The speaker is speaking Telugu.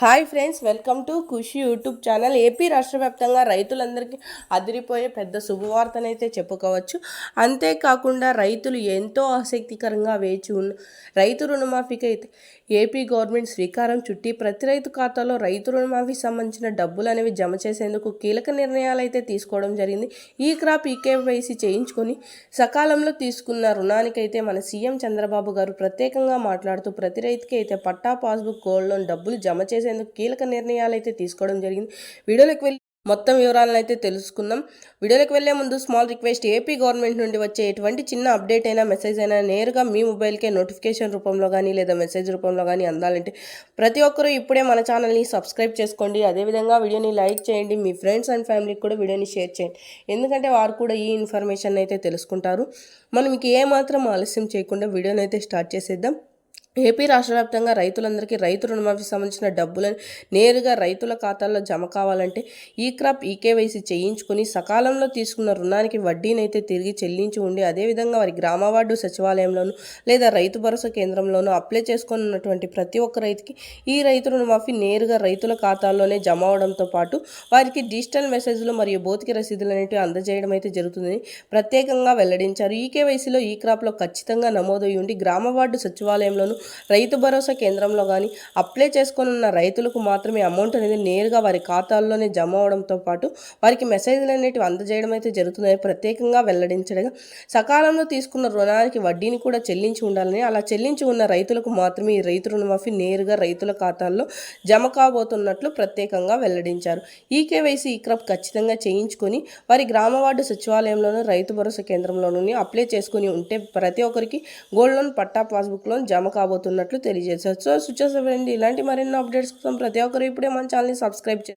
Hi friends welcome to Khushi YouTube channel. AP రాష్ట్ర వ్యాప్తంగా రైతులందరికీ అదిరిపోయే పెద్ద శుభవార్తనైతే చెప్పుకోవచ్చు. అంతేకాకుండా రైతులు ఎంతో ఆసక్తికరంగా వేచి ఉన్న రైతు రుణమాఫీకి అయితే ఏపీ గవర్నమెంట్ శ్రీకారం చుట్టి ప్రతి రైతు ఖాతాలో రైతు రుణమాఫీకి సంబంధించిన డబ్బులు అనేవి జమ చేసేందుకు కీలక నిర్ణయాలు అయితే తీసుకోవడం జరిగింది. ఈ క్రాప్ ఈకేవైసీ చేయించుకొని సకాలంలో తీసుకున్న రుణానికైతే మన సీఎం చంద్రబాబు గారు ప్రత్యేకంగా మాట్లాడుతూ ప్రతి రైతుకి అయితే పట్టా పాస్బుక్ గోల్డ్ లోన్ డబ్బులు జమ చేసి చేసేందుకు కీలక నిర్ణయాలు అయితే తీసుకోవడం జరిగింది. వీడియోలోకి వెళ్ళి మొత్తం వివరాలను అయితే తెలుసుకుందాం. వీడియోలోకి వెళ్ళే ముందు స్మాల్ రిక్వెస్ట్ ఏపీ గవర్నమెంట్ నుండి వచ్చే ఎటువంటి చిన్న అప్డేట్ అయినా మెసేజ్ అయినా నేరుగా మీ మొబైల్కే నోటిఫికేషన్ రూపంలో కానీ లేదా మెసేజ్ రూపంలో కానీ అందాలంటే ప్రతి ఒక్కరూ ఇప్పుడే మన ఛానల్ని సబ్స్క్రైబ్ చేసుకోండి. అదేవిధంగా వీడియోని లైక్ చేయండి. మీ ఫ్రెండ్స్ అండ్ ఫ్యామిలీకి కూడా వీడియోని షేర్ చేయండి. ఎందుకంటే వారు కూడా ఈ ఇన్ఫర్మేషన్ అయితే తెలుసుకుంటారు. మనం మీకు ఏమాత్రం ఆలస్యం చేయకుండా వీడియోని అయితే స్టార్ట్ చేసేద్దాం. ఏపీ రాష్ట్ర వ్యాప్తంగా రైతులందరికీ రైతు రుణమాఫీకి సంబంధించిన డబ్బులను నేరుగా రైతుల ఖాతాల్లో జమ కావాలంటే ఈ క్రాప్ ఈకేవైసీ చేయించుకుని సకాలంలో తీసుకున్న రుణానికి వడ్డీనైతే తిరిగి చెల్లించి ఉండి అదేవిధంగా వారి గ్రామ వార్డు సచివాలయంలోనూ లేదా రైతు భరోసా కేంద్రంలోనూ అప్లై చేసుకున్నటువంటి ప్రతి ఒక్క రైతుకి ఈ రైతు రుణమాఫీ నేరుగా రైతుల ఖాతాల్లోనే జమ అవడంతో పాటు వారికి డిజిటల్ మెసేజ్లు మరియు భౌతిక రసీదులు అనేవి అందజేయడం అయితే జరుగుతుందని ప్రత్యేకంగా వెల్లడించారు. ఈ కేవైసీలో ఈ క్రాప్లో ఖచ్చితంగా నమోదై ఉండి గ్రామ వార్డు సచివాలయంలోనూ రైతు భరోసా కేంద్రంలో కానీ అప్లై చేసుకున్న రైతులకు మాత్రమే అమౌంట్ అనేది నేరుగా వారి ఖాతాల్లోనే జమ అవడంతో పాటు వారికి మెసేజ్లు అనేటివి అందజేయడం అయితే జరుగుతుందని ప్రత్యేకంగా వెల్లడించడం సకాలంలో తీసుకున్న రుణానికి వడ్డీని కూడా చెల్లించి ఉండాలని అలా చెల్లించి ఉన్న రైతులకు మాత్రమే ఈ రైతు రుణమాఫీ నేరుగా రైతుల ఖాతాల్లో జమ కాబోతున్నట్లు ప్రత్యేకంగా వెల్లడించారు. ఈ కేవైసీ ఈ క్రప్ ఖచ్చితంగా చేయించుకొని వారి గ్రామ వార్డు సచివాలయంలోనూ రైతు భరోసా కేంద్రంలోనూ అప్లై చేసుకుని ఉంటే ప్రతి ఒక్కరికి గోల్డ్ లోన్ పట్టా పాస్బుక్ లోన్ జమ రాబోతున్నట్లు తెలియజేశారు. సో స్విచ్ ఇలాంటి మరిన్ని అప్డేట్స్ కోసం ప్రతి ఒక్కరు ఇప్పుడే మన ఛానల్ని సబ్స్క్రైబ్ చేయండి.